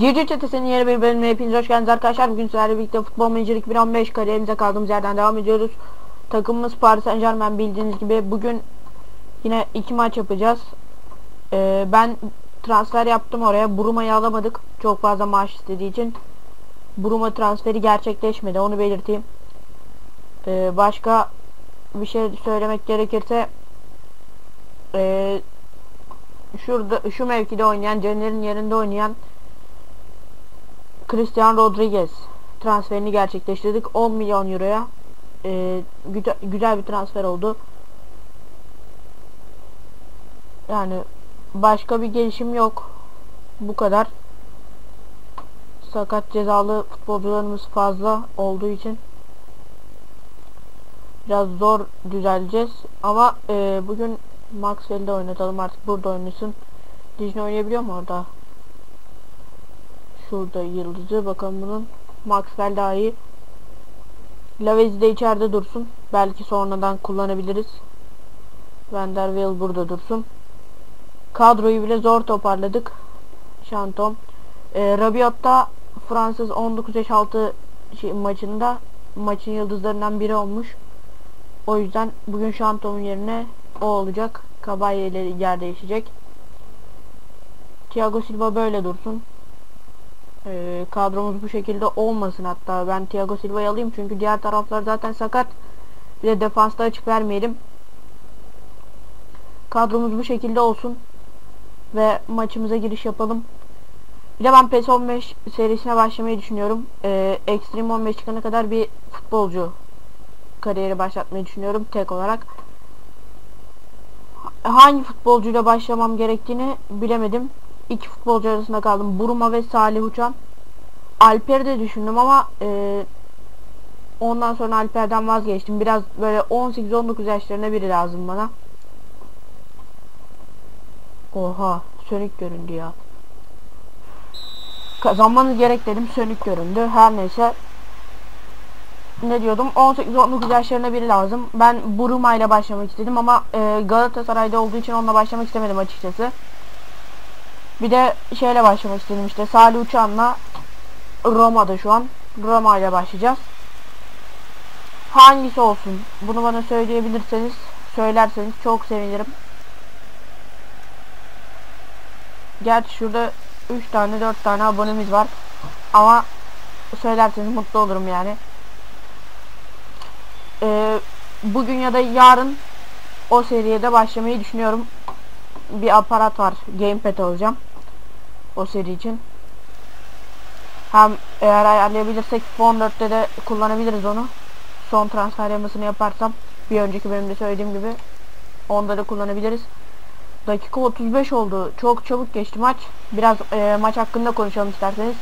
Civciv Çetesi'nin yeni bir bölümüne hepiniz hoş geldiniz arkadaşlar. Bugün sizlerle birlikte Futbol Manager 2015 kariyerimize kaldığımız yerden devam ediyoruz. Takımımız Paris Saint Germain bildiğiniz gibi. Bugün yine iki maç yapacağız. Ee, ben transfer yaptım oraya. Buruma'yı alamadık. Çok fazla maaş istediği için. Buruma transferi gerçekleşmedi. Onu belirteyim. Ee, başka bir şey söylemek gerekirse ee, şurada şu mevkide oynayan Caner'in yerinde oynayan Christian Rodriguez transferini gerçekleştirdik. 10 milyon euroya ee, güzel, güzel bir transfer oldu. Yani başka bir gelişim yok. Bu kadar. Sakat cezalı futbolcularımız fazla olduğu için biraz zor düzeleceğiz. Ama e, bugün Maxwell'de oynatalım. Artık burada oynasın. Dijne oynayabiliyor mu orada şurada yıldızı. Bakalım bunun Maxwell daha iyi. Lavezi de içeride dursun. Belki sonradan kullanabiliriz. Vanderbilt burada dursun. Kadroyu bile zor toparladık. Şantom. E, Rabiot da Fransız 19 yaş altı şey, maçında maçın yıldızlarından biri olmuş. O yüzden bugün Şantom'un yerine o olacak. Kabaye ile yer değişecek. Thiago Silva böyle dursun. Ee, kadromuz bu şekilde olmasın hatta. Ben Thiago Silva'yı alayım çünkü diğer taraflar zaten sakat. Bir de defansta açık vermeyelim. Kadromuz bu şekilde olsun. Ve maçımıza giriş yapalım. Bir de ben PES 15 serisine başlamayı düşünüyorum. Ee, Extreme 15 çıkana kadar bir futbolcu kariyeri başlatmayı düşünüyorum tek olarak. Hangi futbolcuyla başlamam gerektiğini bilemedim. İki futbolcu arasında kaldım. Buruma ve Salih Uçan. Alper'i de düşündüm ama e, ondan sonra Alper'den vazgeçtim. Biraz böyle 18-19 yaşlarında biri lazım bana. Oha sönük göründü ya. Kazanmanız gerek dedim sönük göründü. Her neyse ne diyordum 18-19 yaşlarında biri lazım. Ben Buruma ile başlamak istedim ama e, Galatasaray'da olduğu için onunla başlamak istemedim açıkçası. Bir de şeyle başlamak istedim işte Salih Uçan'la Roma'da şu an. Roma ile başlayacağız. Hangisi olsun? Bunu bana söyleyebilirseniz, söylerseniz çok sevinirim. Gerçi şurada 3 tane 4 tane abonemiz var. Ama söylerseniz mutlu olurum yani e, bugün ya da yarın o seriyede başlamayı düşünüyorum. Bir aparat var. Gamepad alacağım. O seri için. Hem eğer ayarlayabilirsek Phone 4'te de kullanabiliriz onu. Son transfer yamasını yaparsam bir önceki bölümde söylediğim gibi onda da kullanabiliriz. Dakika 35 oldu. Çok çabuk geçti maç. Biraz e, maç hakkında konuşalım isterseniz.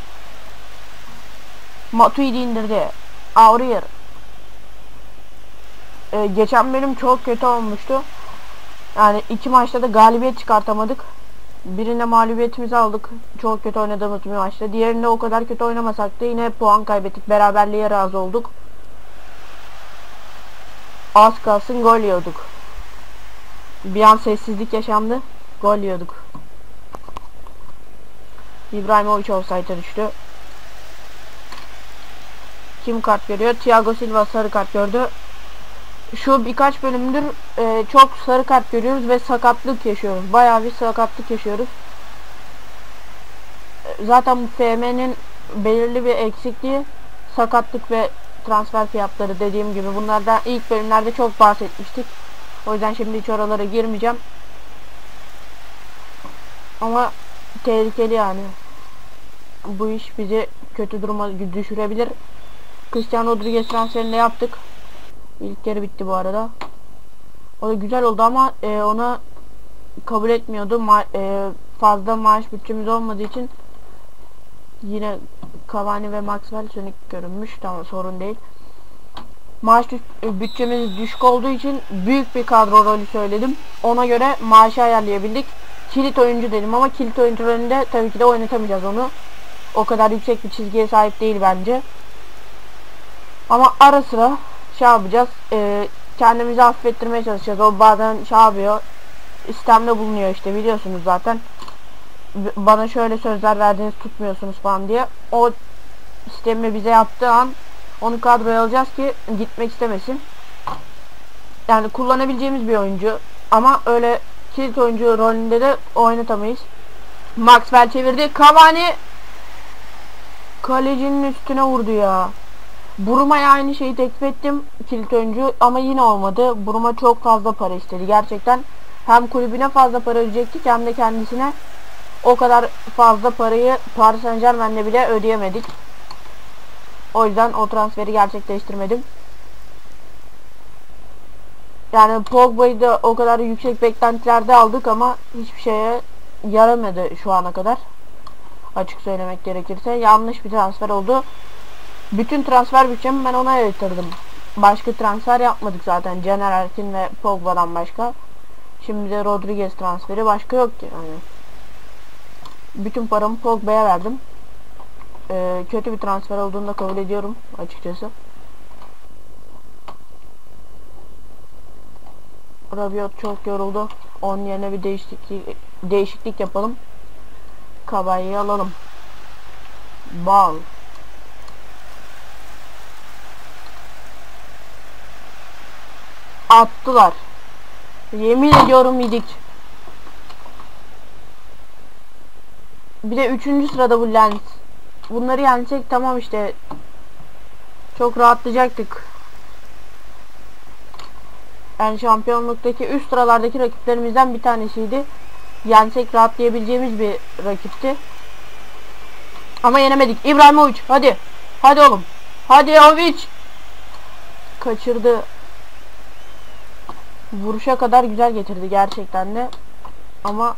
Matuidi indirdi. Aurier e, geçen benim çok kötü olmuştu. Yani iki maçta da galibiyet çıkartamadık. Birinde mağlubiyetimizi aldık. Çok kötü oynadığımız bir maçta. Diğerinde o kadar kötü oynamasak da yine puan kaybettik. Beraberliğe razı olduk. Az kalsın gol yiyorduk. Bir an sessizlik yaşandı. Gol yiyorduk. İbrahimovic offside'a düştü. Kim kart görüyor? Thiago Silva sarı kart gördü şu birkaç bölümdür e, çok sarı kart görüyoruz ve sakatlık yaşıyoruz. Bayağı bir sakatlık yaşıyoruz. E, zaten bu FM'nin belirli bir eksikliği sakatlık ve transfer fiyatları dediğim gibi bunlardan ilk bölümlerde çok bahsetmiştik. O yüzden şimdi hiç oralara girmeyeceğim. Ama tehlikeli yani. Bu iş bizi kötü duruma düşürebilir. Cristiano Rodriguez transferini yaptık. İlk yarı bitti bu arada. O da güzel oldu ama e, ona kabul etmiyordu. Ma e, fazla maaş bütçemiz olmadığı için yine Cavani ve Maxwell sönük görünmüş. Tamam sorun değil. Maaş e, bütçemiz düşük olduğu için büyük bir kadro rolü söyledim. Ona göre maaşı ayarlayabildik. Kilit oyuncu dedim ama kilit oyuncularında tabii ki de oynatamayacağız onu. O kadar yüksek bir çizgiye sahip değil bence. Ama ara sıra şey yapacağız. E, kendimizi affettirmeye çalışacağız. O bazen şey yapıyor. İstemde bulunuyor işte biliyorsunuz zaten. bana şöyle sözler verdiniz tutmuyorsunuz falan diye. O sistemi bize yaptığı an onu kadroya alacağız ki gitmek istemesin. Yani kullanabileceğimiz bir oyuncu. Ama öyle kilit oyuncu rolünde de oynatamayız. Maxwell çevirdi. Cavani kalecinin üstüne vurdu ya. Buruma'ya aynı şeyi teklif ettim kilit oyuncu ama yine olmadı. Buruma çok fazla para istedi. Gerçekten hem kulübüne fazla para ödeyecektik hem de kendisine o kadar fazla parayı Paris Saint Germain'le bile ödeyemedik. O yüzden o transferi gerçekleştirmedim. Yani Pogba'yı da o kadar yüksek beklentilerde aldık ama hiçbir şeye yaramadı şu ana kadar. Açık söylemek gerekirse yanlış bir transfer oldu. Bütün transfer bütçemi ben ona yatırdım. Başka transfer yapmadık zaten. Caner Erkin ve Pogba'dan başka. Şimdi de Rodriguez transferi başka yok ki. Yani. Bütün paramı Pogba'ya verdim. Ee, kötü bir transfer olduğunu da kabul ediyorum açıkçası. Rabiot çok yoruldu. Onun yerine bir değişiklik değişiklik yapalım. Kabayı alalım. Bal. Attılar. Yemin ediyorum yedik. Bir de üçüncü sırada bu Lens. Bunları yensek tamam işte. Çok rahatlayacaktık. Yani şampiyonluktaki üst sıralardaki rakiplerimizden bir tanesiydi. Yensek rahatlayabileceğimiz bir rakipti. Ama yenemedik. İbrahimovic hadi. Hadi oğlum. Hadi Ovic. Kaçırdı. Vuruşa kadar güzel getirdi gerçekten de. Ama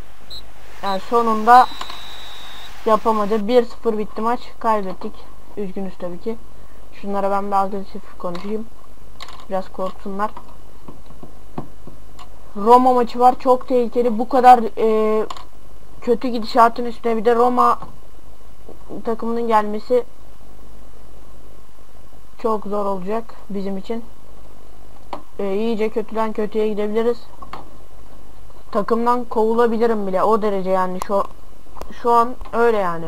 yani sonunda yapamadı. 1-0 bitti maç. Kaybettik. Üzgünüz tabii ki. Şunlara ben bir agresif konuşayım. Biraz korksunlar. Roma maçı var. Çok tehlikeli. Bu kadar e, kötü gidişatın üstüne bir de Roma takımının gelmesi çok zor olacak bizim için. E, iyice kötüden kötüye gidebiliriz. Takımdan kovulabilirim bile. O derece yani şu şu an öyle yani.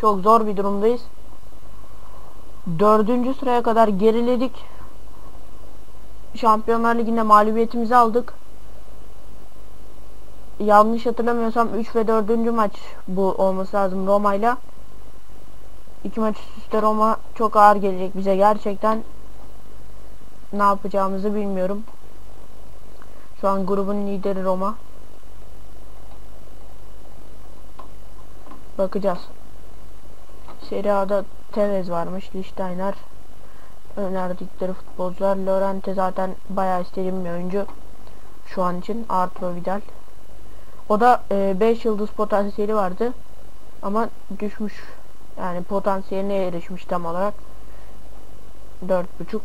Çok zor bir durumdayız. Dördüncü sıraya kadar geriledik. Şampiyonlar Ligi'nde mağlubiyetimizi aldık. Yanlış hatırlamıyorsam 3 ve 4. maç bu olması lazım Roma ile. İki maç üst üste Roma çok ağır gelecek bize gerçekten. Ne yapacağımızı bilmiyorum. Şu an grubun lideri Roma. Bakacağız. Serie A'da Tevez varmış. Lichtsteiner önerdikleri futbolcular. Lorente zaten bayağı istediğim bir oyuncu. Şu an için Arturo Vidal. O da 5 e, yıldız potansiyeli vardı. Ama düşmüş. Yani potansiyeline erişmiş tam olarak. 4.5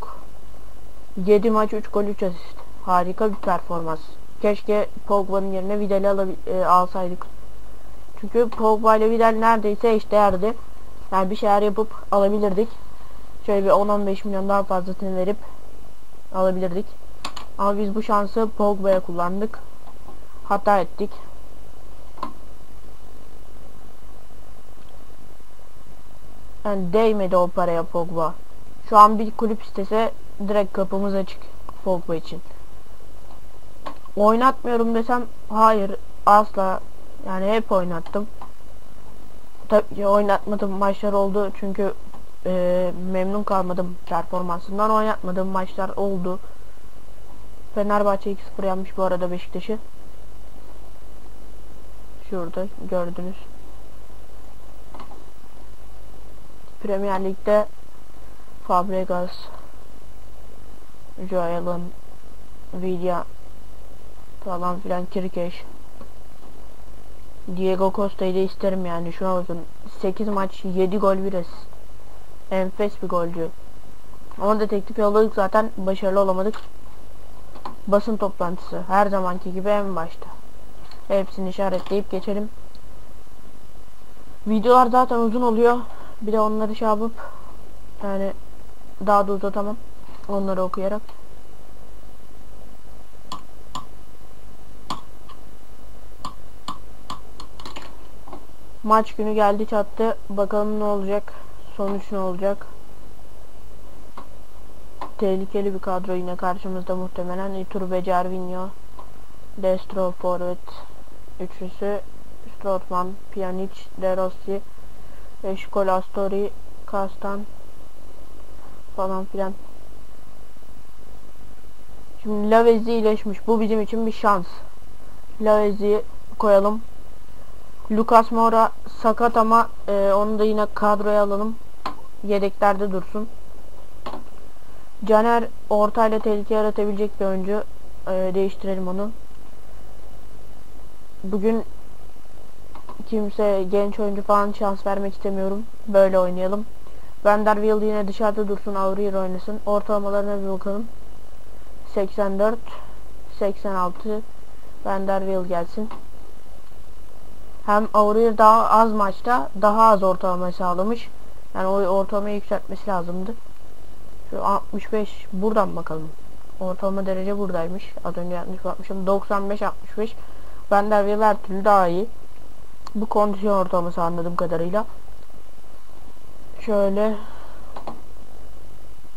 7 maç 3 gol 3 asist. Harika bir performans. Keşke Pogba'nın yerine Vidal'i e, alsaydık. Çünkü Pogba ile Vidal neredeyse eşdeğerdi. Yani bir şeyler yapıp alabilirdik. Şöyle bir 10-15 milyon daha fazlasını verip alabilirdik. Ama biz bu şansı Pogba'ya kullandık. Hata ettik. Yani değmedi o paraya Pogba. Şu an bir kulüp istese direkt kapımız açık Pogba için. Oynatmıyorum desem hayır asla yani hep oynattım. Tabii oynatmadım maçlar oldu çünkü e, memnun kalmadım performansından oynatmadığım maçlar oldu. Fenerbahçe 2-0 yapmış bu arada Beşiktaş'ı. Şurada gördünüz. Premier Lig'de Fabregas, Joel'ın, Villa falan filan Kirkeş. Diego Costa'yı da isterim yani. Şuna bakın 8 maç 7 gol bir asist. Enfes bir golcü. Onu da teklif yolladık. Zaten başarılı olamadık. Basın toplantısı. Her zamanki gibi en başta. Hepsini işaretleyip geçelim. Videolar zaten uzun oluyor. Bir de onları şey yapıp yani daha da uzatamam onları okuyarak Maç günü geldi çattı. Bakalım ne olacak. Sonuç ne olacak. Tehlikeli bir kadro yine karşımızda muhtemelen. Iturbe, Cervinho, Destro, Forvet. Üçlüsü Strootman, Pjanic, De Rossi, Eşkol, Astori, Kastan falan filan. Şimdi Lavezzi iyileşmiş. Bu bizim için bir şans. Lavezzi'yi koyalım. Lucas Moura sakat ama e, onu da yine kadroya alalım. Yedeklerde dursun. Caner ortayla tehlike yaratabilecek bir oyuncu. E, değiştirelim onu. Bugün kimse genç oyuncu falan şans vermek istemiyorum. Böyle oynayalım. Vanderbilt yine dışarıda dursun. Aurier oynasın. Ortalamalarına bir bakalım. 84 86 Vanderbilt gelsin. Hem Aurier daha az maçta daha az ortalama sağlamış. Yani o ortalamayı yükseltmesi lazımdı. Şu 65 buradan bakalım. Ortalama derece buradaymış. Az önce yanlış bakmışım. 95 65 Vanderbilt her türlü daha iyi. Bu kondisyon ortalaması anladığım kadarıyla. Şöyle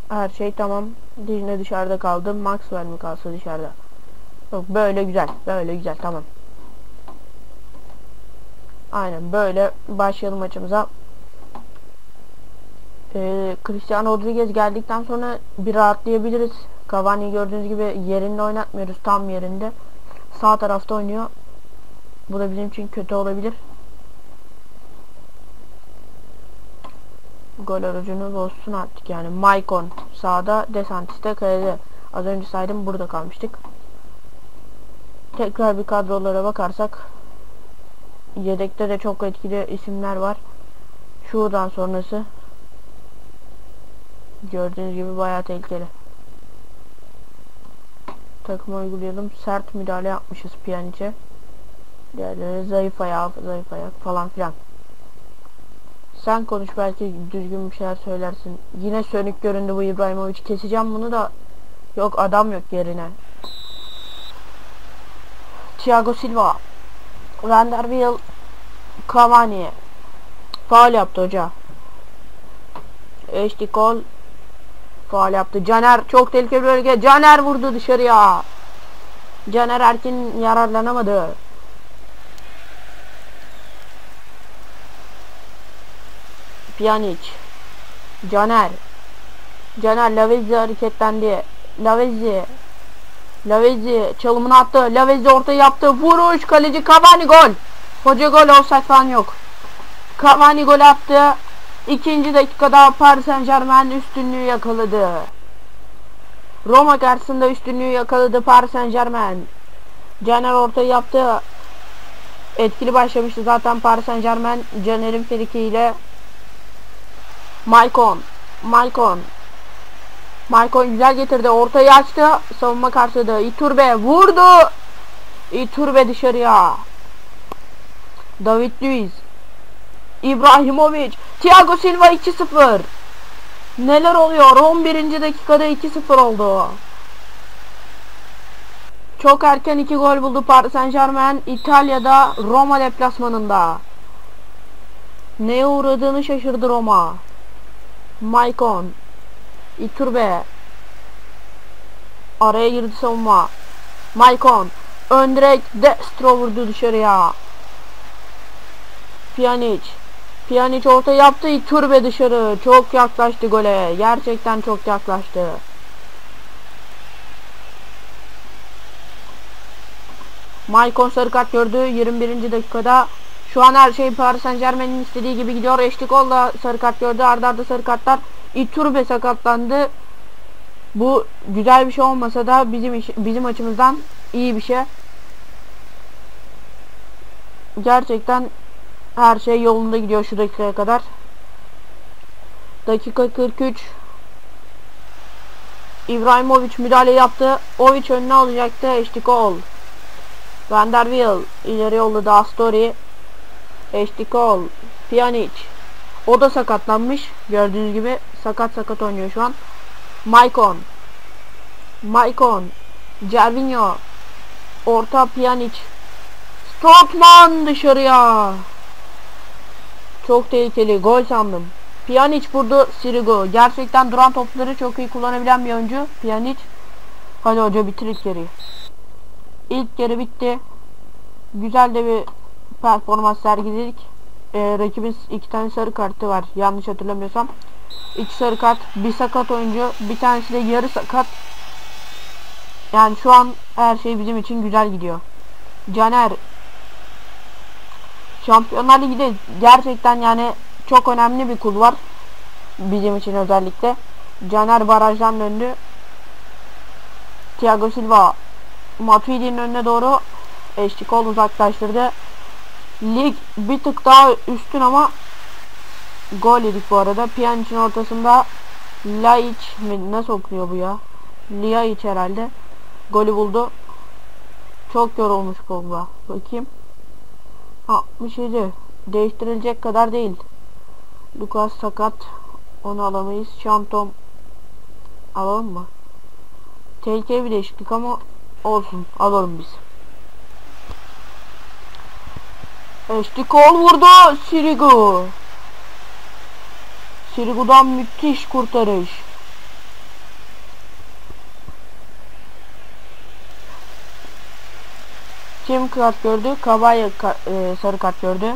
her şey tamam. Dijne dışarıda kaldı. Maxwell mi kalsa dışarıda? Yok böyle güzel. Böyle güzel tamam. Aynen böyle başlayalım maçımıza. Ee, Cristiano Rodriguez geldikten sonra bir rahatlayabiliriz. Cavani gördüğünüz gibi yerinde oynatmıyoruz tam yerinde. Sağ tarafta oynuyor. Bu da bizim için kötü olabilir. Gol orucunu bozsun artık yani. Maicon sağda, Desantis de kalede. Az önce saydım burada kalmıştık. Tekrar bir kadrolara bakarsak yedekte de çok etkili isimler var. Şuradan sonrası gördüğünüz gibi bayağı tehlikeli. Takıma uygulayalım. Sert müdahale yapmışız Pjanic'e. Diğerleri zayıf ayak, zayıf ayak falan filan. Sen konuş belki düzgün bir şeyler söylersin. Yine sönük göründü bu İbrahimovic. Keseceğim bunu da. Yok adam yok yerine. Thiago Silva. Vanderbilt. Cavani. Faal yaptı hoca. Eştikol. Faal yaptı. Caner çok tehlikeli bölge. Caner vurdu dışarıya. Caner Erkin yararlanamadı. Pjanic. Caner. Caner Lavezzi hareketlendi. Lavezzi. Lavezzi çalımını attı. Lavezzi orta yaptı. Vuruş kaleci Cavani gol. Hoca gol offside falan yok. Cavani gol attı. İkinci dakikada Paris Saint Germain üstünlüğü yakaladı. Roma karşısında üstünlüğü yakaladı Paris Saint Germain. Caner orta yaptı. Etkili başlamıştı zaten Paris Saint Germain. Caner'in frikiyle Maicon. Maicon. Maicon güzel getirdi. Ortayı açtı. Savunma karşıladı. Iturbe vurdu. Iturbe dışarıya. David Luiz. İbrahimovic. Thiago Silva 2-0. Neler oluyor? 11. dakikada 2-0 oldu. Çok erken 2 gol buldu Paris Saint Germain İtalya'da Roma deplasmanında. Neye uğradığını şaşırdı Roma. Maicon. Iturbe. Araya girdi savunma. Maicon. Ön direk Destro vurdu dışarıya. Pjanic. Pjanic orta yaptı. Iturbe dışarı. Çok yaklaştı gole. Gerçekten çok yaklaştı. Maicon sarı kart gördü 21. dakikada. Şu an her şey Paris Saint Germain'in istediği gibi gidiyor. Eşlikol da sarı kart gördü. Arda arda sarı kartlar. Iturbe sakatlandı. Bu güzel bir şey olmasa da bizim iş, bizim açımızdan iyi bir şey. Gerçekten her şey yolunda gidiyor şu dakikaya kadar. Dakika 43. İbrahimovic müdahale yaptı. Ovic önüne alacaktı. Eştikol. Vanderbilt ileri yolladı Astori. Eştikol. Pjanic. O da sakatlanmış. Gördüğünüz gibi sakat sakat oynuyor şu an. Maicon. Maicon. Cervinho. Orta Pjanic. Strootman dışarıya. Çok tehlikeli. Gol sandım. Pjanic vurdu Sirigu. Gerçekten duran topları çok iyi kullanabilen bir oyuncu. Pjanic. Hadi hoca bitir ilk yarıyı. İlk yarı bitti. Güzel de bir performans sergiledik. Ee, rakibin iki tane sarı kartı var. Yanlış hatırlamıyorsam. İki sarı kart. Bir sakat oyuncu. Bir tanesi de yarı sakat. Yani şu an her şey bizim için güzel gidiyor. Caner Şampiyonlar Ligi gerçekten yani çok önemli bir kul var. Bizim için özellikle. Caner barajdan döndü. Thiago Silva Matuidi'nin önüne doğru eşlik uzaklaştırdı. Lig bir tık daha üstün ama gol yedik bu arada. Pjanic'in ortasında Laic mi? Nasıl okunuyor bu ya? Laic herhalde. Golü buldu. Çok yorulmuş Pogba. Bakayım. 67. Değiştirilecek kadar değil. Lucas sakat. Onu alamayız. Şantom alalım mı? Tehlikeli bir değişiklik ama olsun. Alalım biz. Eşli kol vurdu. Sirigu. Sirigu'dan müthiş kurtarış. Kim kart gördü? Kabaya ka e, sarı kart gördü.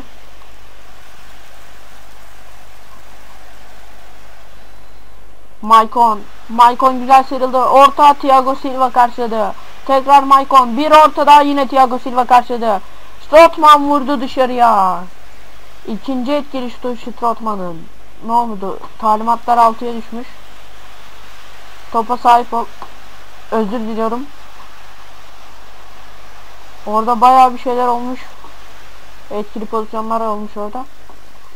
Maicon. Maicon güzel sıyrıldı. Orta Thiago Silva karşıladı. Tekrar Maicon. Bir orta daha yine Thiago Silva karşıladı. Strootman vurdu dışarıya. İkinci etkili şutu Strootman'ın. Ne oldu? Talimatlar altıya düşmüş. Topa sahip ol. Özür diliyorum. Orada bayağı bir şeyler olmuş. Etkili pozisyonlar olmuş orada.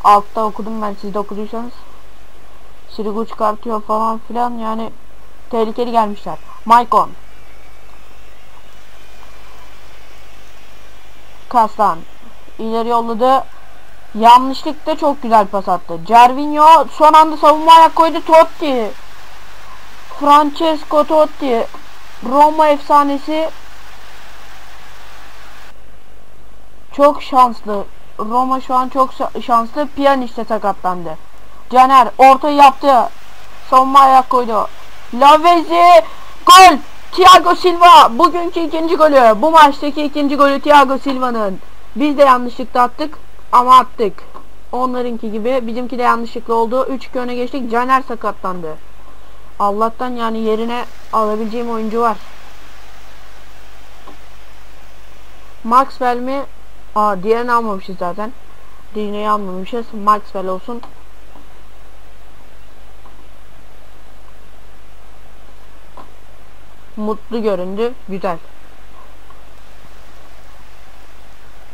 Altta okudum ben siz de okuduysanız. Sirigu çıkartıyor falan filan yani tehlikeli gelmişler. Maicon. Kastan. ileri yolladı. Yanlışlıkla çok güzel pas attı. Cervinho son anda savunma ayak koydu. Totti. Francesco Totti. Roma efsanesi Çok şanslı. Roma şu an çok şanslı. Pjanic de sakatlandı. Caner orta yaptı. Savunma ayak koydu. Lavezzi gol. Thiago Silva bugünkü ikinci golü. Bu maçtaki ikinci golü Thiago Silva'nın. Biz de yanlışlıkla attık ama attık. Onlarınki gibi bizimki de yanlışlıkla oldu. 3-2 öne geçtik. Caner sakatlandı. Allah'tan yani yerine alabileceğim oyuncu var. Maxwell mi? Aa diğerini almamışız zaten. Diğerini almamışız. Maxwell olsun. Mutlu göründü. Güzel.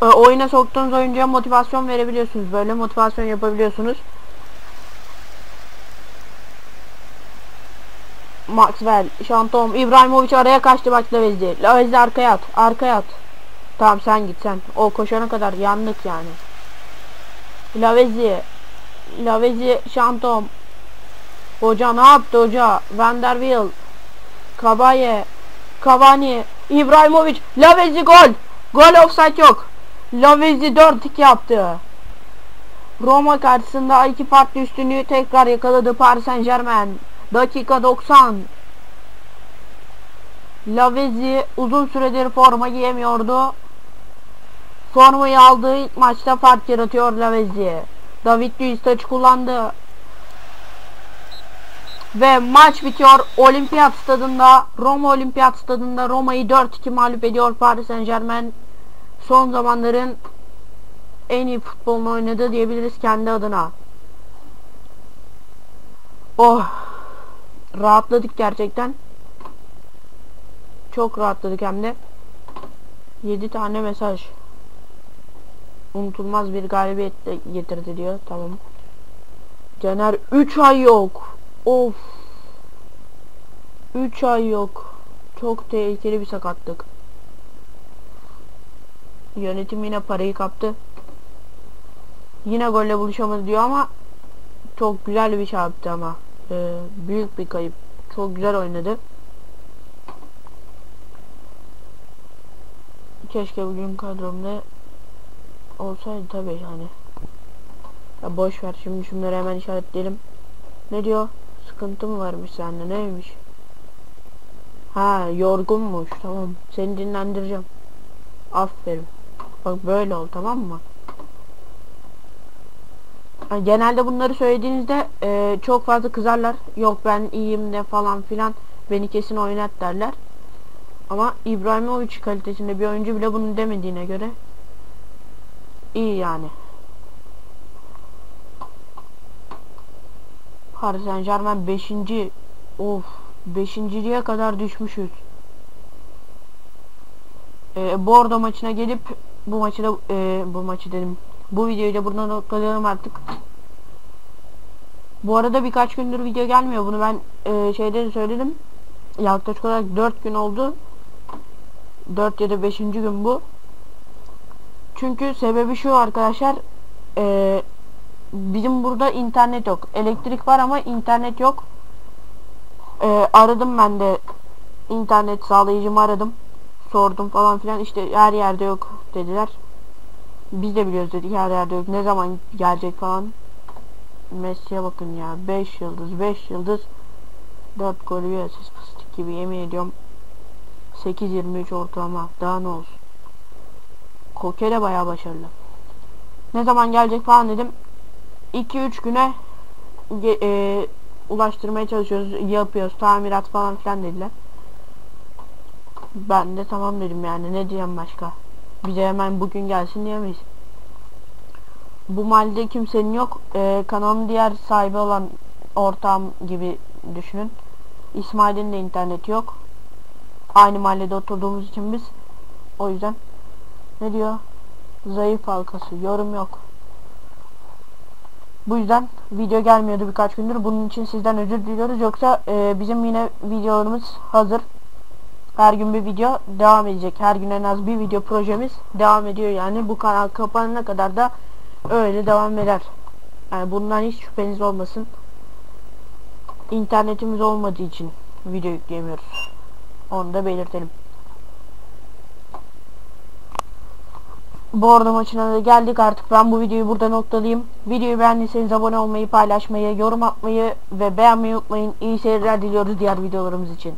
E, oyuna soktuğunuz oyuncuya motivasyon verebiliyorsunuz. Böyle motivasyon yapabiliyorsunuz. Maxwell, Şantom, İbrahimovic araya kaçtı bak Lavezzi. Lavezzi arkaya at. Arkaya at. Tamam sen git sen. O koşana kadar yandık yani. Lavezi. Lavezi Şantom. Hoca ne yaptı hoca? Van der Wiel. Kabaye. Cavani. İbrahimovic. Lavezi gol. Gol offside yok. Lavezi 4-2 yaptı. Roma karşısında iki farklı üstünlüğü tekrar yakaladı Paris Saint Germain. Dakika 90. Lavezi uzun süredir forma giyemiyordu. Formayı aldığı ilk maçta fark yaratıyor Lavezzi. David Luiz taç kullandı. Ve maç bitiyor. Olimpiyat stadında, Roma Olimpiyat stadında Roma'yı 4-2 mağlup ediyor Paris Saint Germain. Son zamanların en iyi futbolunu oynadı diyebiliriz kendi adına. Oh. Rahatladık gerçekten. Çok rahatladık hem de. 7 tane mesaj unutulmaz bir galibiyet getirdi diyor. Tamam. Caner 3 ay yok. Of. 3 ay yok. Çok tehlikeli bir sakatlık. Yönetim yine parayı kaptı. Yine golle buluşamadı diyor ama çok güzel bir şey yaptı ama. Ee, büyük bir kayıp. Çok güzel oynadı. Keşke bugün kadromda olsaydı tabii yani. Ya boş ver şimdi şunları hemen işaretleyelim. Ne diyor? Sıkıntı mı varmış sende neymiş? Ha yorgunmuş tamam seni dinlendireceğim. Aferin. Bak böyle ol tamam mı? Genelde bunları söylediğinizde e, çok fazla kızarlar. Yok ben iyiyim de falan filan. Beni kesin oynat derler. Ama İbrahimovic kalitesinde bir oyuncu bile bunu demediğine göre iyi yani. Paris Saint Germain 5. Of 5.liğe kadar düşmüşüz. Ee, Bordo maçına gelip bu maçı da e, bu maçı dedim. Bu videoyu da buradan noktalayalım artık. Bu arada birkaç gündür video gelmiyor. Bunu ben e, şeyde de söyledim. Yaklaşık olarak 4 gün oldu. 4 ya da 5. gün bu. Çünkü sebebi şu arkadaşlar. E, bizim burada internet yok. Elektrik var ama internet yok. E, aradım ben de internet sağlayıcımı aradım. Sordum falan filan işte her yerde yok dediler. Biz de biliyoruz dedik her yerde yok. Ne zaman gelecek falan. Messi'ye bakın ya. 5 yıldız 5 yıldız 4 gol bir asist fıstık gibi yemin ediyorum. 8-23 ortalama. Daha ne olsun. Koke de bayağı başarılı. Ne zaman gelecek falan dedim. 2-3 güne e, ulaştırmaya çalışıyoruz. Yapıyoruz. Tamirat falan filan dediler. Ben de tamam dedim yani. Ne diyeyim başka. Bize hemen bugün gelsin diyemeyiz. Bu mahallede kimsenin yok. Ee, kanalın diğer sahibi olan ortağım gibi düşünün. İsmail'in de interneti yok. Aynı mahallede oturduğumuz için biz. O yüzden ne diyor? Zayıf halkası. Yorum yok. Bu yüzden video gelmiyordu birkaç gündür. Bunun için sizden özür diliyoruz. Yoksa e, bizim yine videolarımız hazır. Her gün bir video devam edecek. Her gün en az bir video projemiz devam ediyor yani. Bu kanal kapanana kadar da öyle devam eder. Yani bundan hiç şüpheniz olmasın. İnternetimiz olmadığı için video yükleyemiyoruz. Onu da belirtelim. Arada maçına da geldik artık. Ben bu videoyu burada noktalayayım. Videoyu beğendiyseniz abone olmayı, paylaşmayı, yorum atmayı ve beğenmeyi unutmayın. İyi seyirler diliyoruz diğer videolarımız için.